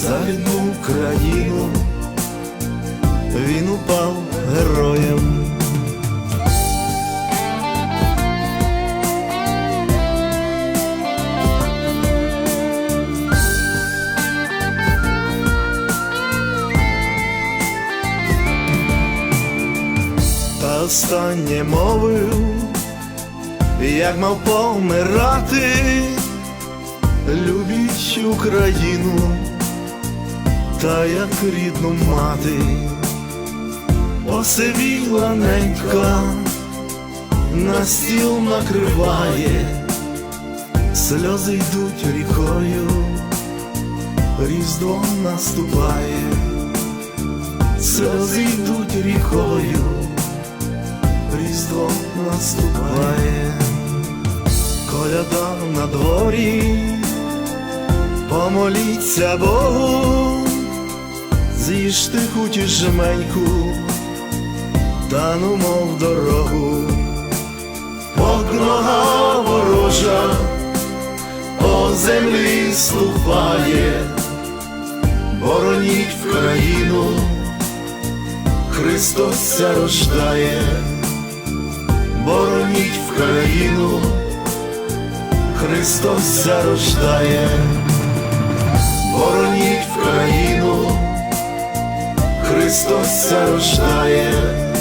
за рідну країну, він упав героєм. Та останнє мовив, як мав помирати. Любіть Україну, та як рідну мати, посивіла ненька, на стіл накриває, сльози йдуть рікою, різдво наступає, сльози йдуть рікою, різдво наступає. Коляда на дворі, помоліться Богу, з'їжте хуті жменьку, та ну мов дорогу, Бог нога ворожа, по землі ступає, бороніть в країну, Христос рождає, бороніть в країну. Христос зарождає, бороніть в країну, Христос зарождає,